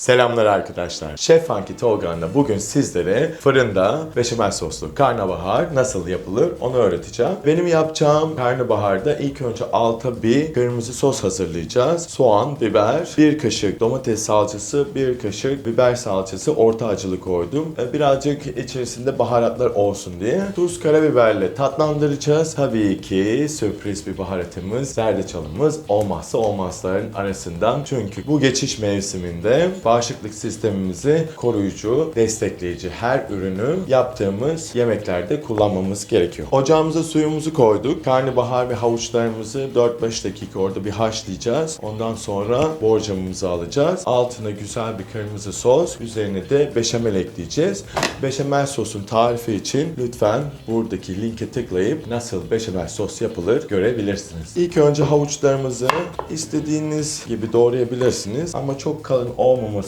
Selamlar arkadaşlar. Şef Funky Tolga'nda bugün sizlere fırında beşamel soslu karnabahar nasıl yapılır onu öğreteceğim. Benim yapacağım karnabaharda ilk önce alta bir kırmızı sos hazırlayacağız. Soğan, biber, bir kaşık domates salçası, bir kaşık biber salçası orta acılı koydum. E, Birazcık içerisinde baharatlar olsun diye. Tuz, karabiberle tatlandıracağız. Tabii ki sürpriz bir baharatımız, zerdeçalımız olmazsa olmazların arasından. Çünkü bu geçiş mevsiminde bağışıklık sistemimizi koruyucu, destekleyici her ürünü yaptığımız yemeklerde kullanmamız gerekiyor. Ocağımıza suyumuzu koyduk. Karnabahar ve havuçlarımızı 4-5 dakika orada bir haşlayacağız. Ondan sonra borcamımızı alacağız. Altına güzel bir kırmızı sos, üzerine de beşamel ekleyeceğiz. Beşamel sosun tarifi için lütfen buradaki linke tıklayıp nasıl beşamel sos yapılır görebilirsiniz. İlk önce havuçlarımızı istediğiniz gibi doğrayabilirsiniz ama çok kalın olmaması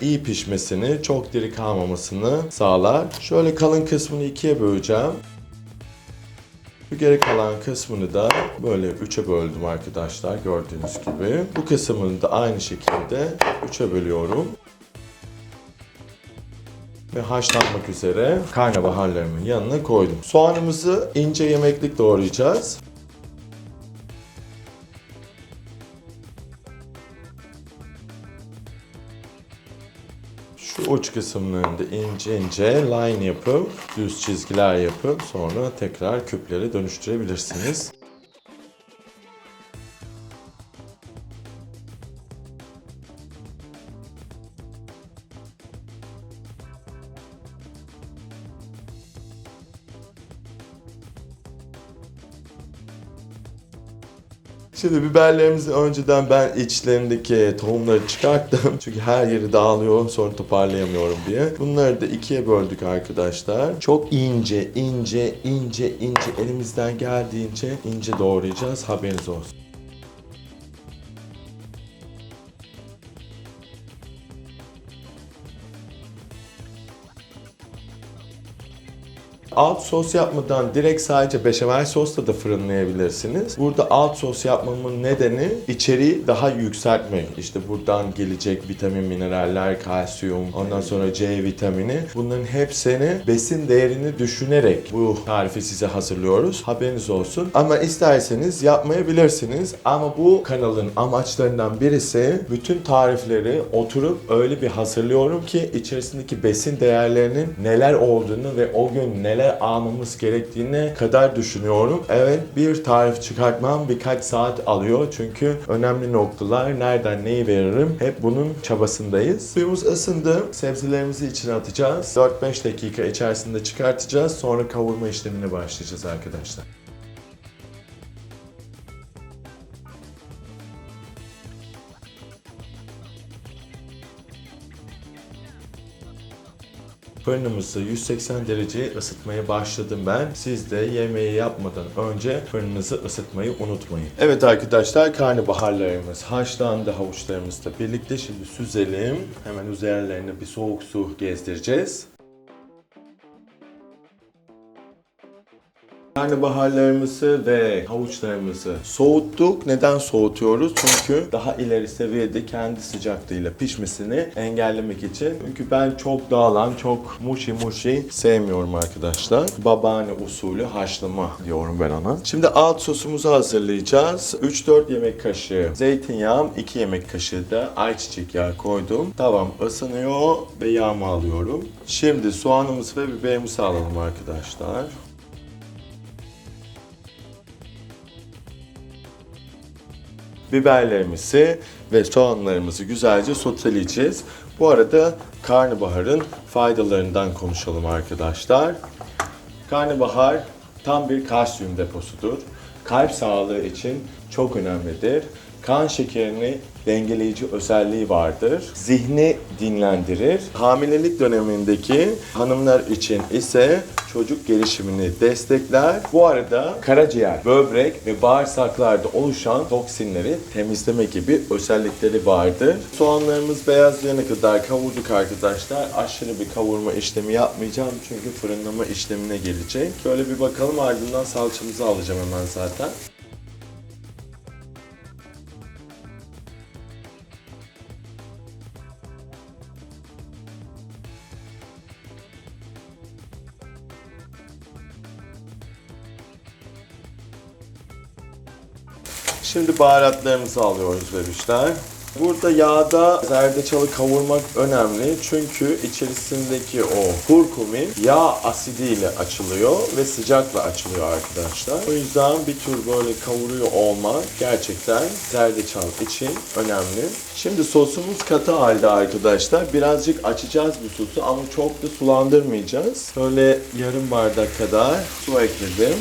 iyi pişmesini, çok diri kalmamasını sağlar. Şöyle kalın kısmını ikiye böleceğim. Geri kalan kısmını da böyle üçe böldüm arkadaşlar gördüğünüz gibi. Bu kısmını da aynı şekilde üçe bölüyorum. Ve haşlanmak üzere karnabaharlarımın yanına koydum. Soğanımızı ince yemeklik doğrayacağız. Uç kısımlarını da ince ince line yapıp düz çizgiler yapıp sonra tekrar küplere dönüştürebilirsiniz. Şimdi biberlerimizi önceden ben içlerindeki tohumları çıkarttım. Çünkü her yeri dağılıyor sonra toparlayamıyorum diye. Bunları da ikiye böldük arkadaşlar. Çok ince, ince, ince, ince elimizden geldiğince ince doğrayacağız. Haberiniz olsun. Alt sos yapmadan direkt sadece beşamel sosla da fırınlayabilirsiniz. Burada alt sos yapmamın nedeni içeriği daha yükseltmek. İşte buradan gelecek vitamin, mineraller, kalsiyum, ondan sonra C vitamini. Bunların hepsini besin değerini düşünerek bu tarifi size hazırlıyoruz. Haberiniz olsun. Ama isterseniz yapmayabilirsiniz. Ama bu kanalın amaçlarından birisi bütün tarifleri oturup öyle bir hazırlıyorum ki içerisindeki besin değerlerinin neler olduğunu ve o gün neler almamız gerektiğine kadar düşünüyorum. Evet bir tarif çıkartmam birkaç saat alıyor çünkü önemli noktalar nereden neyi veririm hep bunun çabasındayız. Suyumuz ısındı. Sebzelerimizi içine atacağız. 4-5 dakika içerisinde çıkartacağız. Sonra kavurma işlemine başlayacağız arkadaşlar. Fırınımızı 180 dereceye ısıtmaya başladım ben. Siz de yemeği yapmadan önce fırınınızı ısıtmayı unutmayın. Evet arkadaşlar karnabaharlarımız haşlandı havuçlarımızla birlikte. Şimdi süzelim. Hemen üzerlerine bir soğuk su gezdireceğiz. Karnabaharlarımızı ve havuçlarımızı soğuttuk. Neden soğutuyoruz? Çünkü daha ileri seviyede kendi sıcaklığıyla pişmesini engellemek için. Çünkü ben çok dağılan, çok muşi muşi sevmiyorum arkadaşlar. Babaanne usulü haşlama diyorum ben ona. Şimdi alt sosumuzu hazırlayacağız. 3-4 yemek kaşığı zeytinyağım, 2 yemek kaşığı da ayçiçek yağı koydum. Tavam ısınıyor ve yağımı alıyorum. Şimdi soğanımızı ve biberimizi alalım arkadaşlar. Biberlerimizi ve soğanlarımızı güzelce soteleyeceğiz. Bu arada karnabaharın faydalarından konuşalım arkadaşlar. Karnabahar tam bir kalsiyum deposudur. Kalp sağlığı için çok önemlidir. Kan şekerini dengeleyici özelliği vardır. Zihni dinlendirir. Hamilelik dönemindeki hanımlar için ise çocuk gelişimini destekler. Bu arada karaciğer, böbrek ve bağırsaklarda oluşan toksinleri temizleme gibi özellikleri vardır. Soğanlarımız beyazlayana kadar kavurduk arkadaşlar. Aşırı bir kavurma işlemi yapmayacağım çünkü fırınlama işlemine gelecek. Şöyle bir bakalım ardından salçamızı alacağım hemen zaten. Şimdi baharatlarımızı alıyoruz bebişler. Burada yağda zerdeçalı kavurmak önemli çünkü içerisindeki o kurkumin yağ asidiyle açılıyor ve sıcakla açılıyor arkadaşlar. O yüzden bir tür böyle kavuruyor olmak gerçekten zerdeçal için önemli. Şimdi sosumuz katı halde arkadaşlar. Birazcık açacağız bu sosu ama çok da sulandırmayacağız. Böyle yarım bardak kadar su ekledim.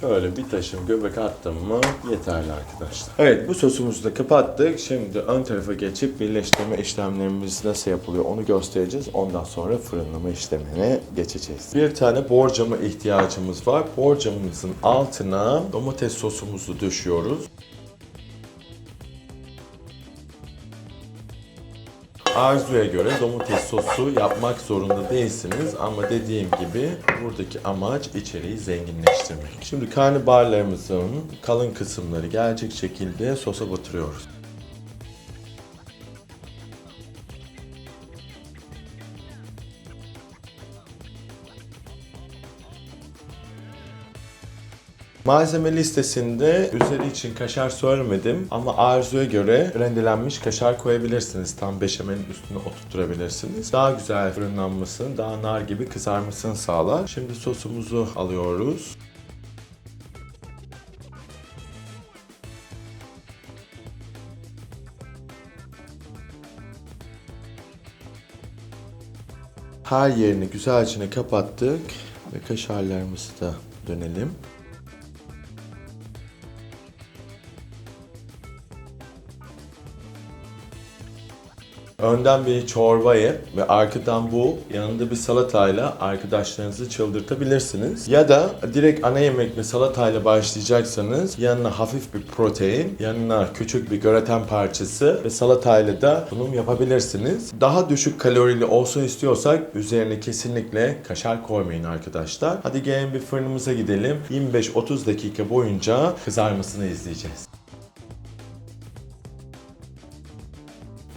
Şöyle bir taşım göbek attım mı yeterli arkadaşlar. Evet bu sosumuzu da kapattık. Şimdi ön tarafa geçip birleştirme işlemlerimiz nasıl yapılıyor onu göstereceğiz. Ondan sonra fırınlama işlemine geçeceğiz. Bir tane borcama ihtiyacımız var. Borcamımızın altına domates sosumuzu düşüyoruz. Arzuya göre domates sosu yapmak zorunda değilsiniz ama dediğim gibi buradaki amaç içeriği zenginleştirmek. Şimdi karnabaharlarımızın kalın kısımları gelecek şekilde sosa batırıyoruz. Malzeme listesinde üzeri için kaşar söylemedim ama arzuya göre rendelenmiş kaşar koyabilirsiniz. Tam beşamelin üstüne oturtturabilirsiniz. Daha güzel fırınlanmasını, daha nar gibi kızarmasını sağlar. Şimdi sosumuzu alıyoruz. Her yerini güzelce kapattık ve kaşarlarımızı da dönelim. Önden bir çorbayı ve arkadan bu yanında bir salatayla arkadaşlarınızı çıldırtabilirsiniz. Ya da direkt ana yemek ve salatayla başlayacaksanız yanına hafif bir protein, yanına küçük bir graten parçası ve salatayla da sunum yapabilirsiniz. Daha düşük kalorili olsun istiyorsak üzerine kesinlikle kaşar koymayın arkadaşlar. Hadi gelin bir fırınımıza gidelim. 25-30 dakika boyunca kızarmasını izleyeceğiz.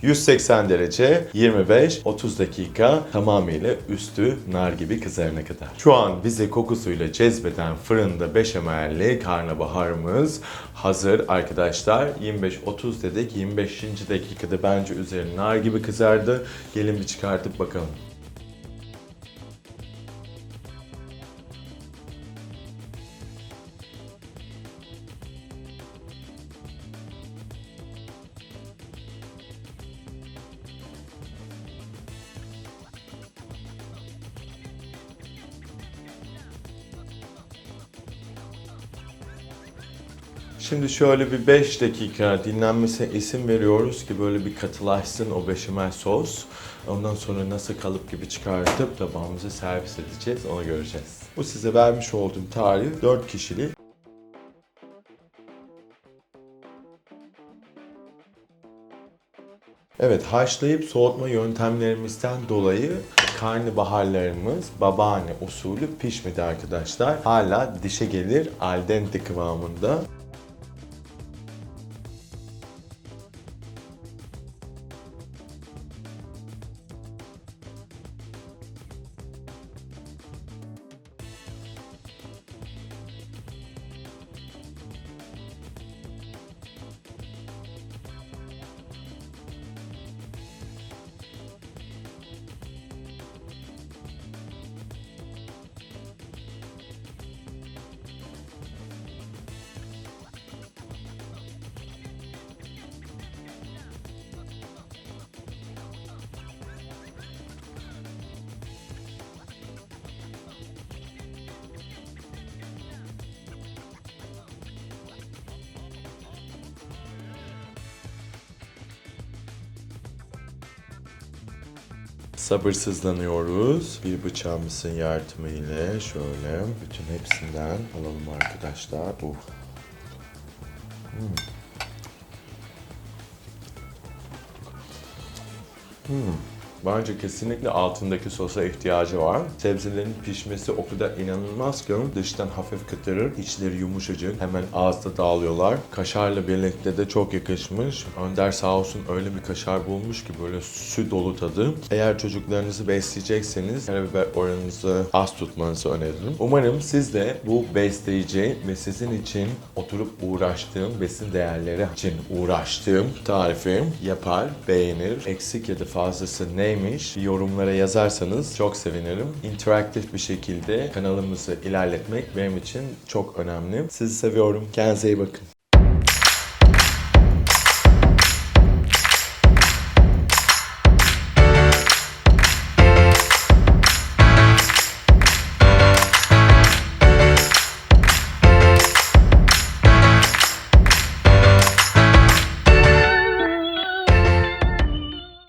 180 derece 25-30 dakika tamamıyla üstü nar gibi kızarana kadar. Şu an bizi kokusuyla cezbeden fırında beşamelli karnabaharımız hazır arkadaşlar. 25-30 dedik. 25. dakikada bence üzeri nar gibi kızardı. Gelin bir çıkartıp bakalım. Şimdi şöyle bir 5 dakika dinlenmesine isim veriyoruz ki böyle bir katılaşsın o beşamel sos. Ondan sonra nasıl kalıp gibi çıkartıp tabağımıza servis edeceğiz onu göreceğiz. Bu size vermiş olduğum tarif 4 kişilik. Evet, haşlayıp soğutma yöntemlerimizden dolayı karnabaharlarımız babaanne usulü pişmedi arkadaşlar. Hala dişe gelir al dente kıvamında. Sabırsızlanıyoruz. Bir bıçağımızın yardımıyla şöyle bütün hepsinden alalım arkadaşlar. Uf. Hmm. Hmm. Bence kesinlikle altındaki sosa ihtiyacı var. Sebzelerin pişmesi o kadar inanılmaz ki dıştan hafif kıtırır, içleri yumuşacık. Hemen ağızda dağılıyorlar. Kaşarla birlikte de çok yakışmış. Önder sağ olsun öyle bir kaşar bulmuş ki böyle su dolu tadı. Eğer çocuklarınızı besleyecekseniz karabiber oranınızı az tutmanızı öneririm. Umarım siz de bu besleyici ve sizin için oturup uğraştığım besin değerleri için uğraştığım tarifi yapar, beğenir. Eksik ya da fazlası neymiş yorumlara yazarsanız çok sevinirim. İnteraktif bir şekilde kanalımızı ilerletmek benim için çok önemli. Sizi seviyorum. Kendinize iyi bakın.